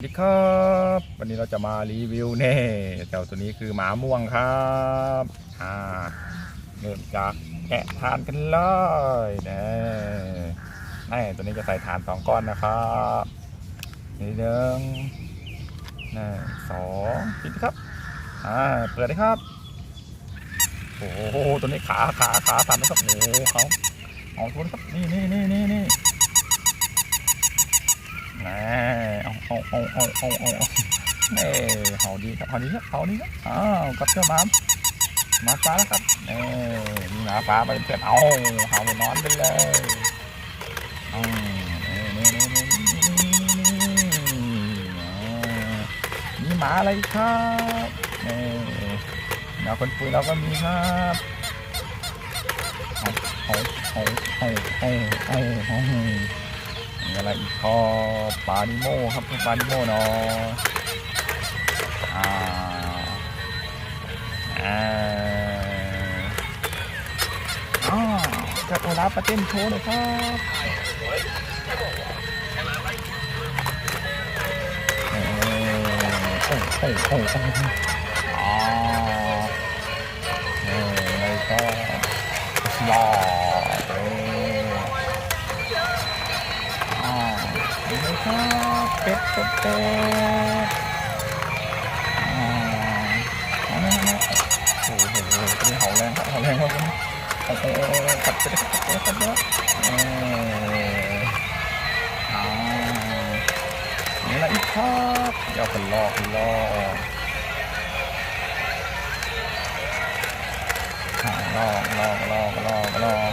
สวัสดีครับวันนี้เราจะมารีวิวเน่เจ้าตัวนี้คือหมาม่วงครับอ่าเริ่มจากแกะทานกันเลยเน่แน่ตัวนี้จะใส่ฐานสองก้อนนะครับนี่หนึ่งนี่สองปิดครับอ่าเปิดเลยครับ โอ้โหตัวนี้ขาขาขาสั่นนะครับโอ้โหเขาเอาตัวนี้ครับนี่นี่นี่นี่นี่ แหม เอาเอาเอาเอาเอาเอาเอาเอาดีครับเห่าดีครับเห่าดีครับอ้าวกัดเจ้าหมาหมาฟ้าแล้วครับเอ้มีหมาฟ้ามาเป็นเอนเอาเห่าไปนอนไปเลยอืมนี่นี่นี่นี่นี่มีหมาอะไรครับเอ้หมาคนปุยเราก็มีครับเอาเอาเอาเอาเอาเอา มีอะไรอีกคอปลาดิโมครับปลาดิโมเนาะอ่าอ่าอ๋อจะโอลาฟมาเต้นโชว์หน่อยครับเออโอ้โอ้โอ้โอ้อ๋อเอออะไรก็หล่อเออ ครับเป็ดเป็ดเป็ดอ่าเอาเนี่ยเอาเนี่ยโอ้โหโอ้โหตัวนี้เห่าแรงครับเห่าแรงครับโอ้โหกัดไปเลยกัดไปเลยกัดไปเลยเอออ่านี่อะไรอีกครับเดี๋ยวคนลอกคนลอกอ่าลอกลอกลอกลอกลอก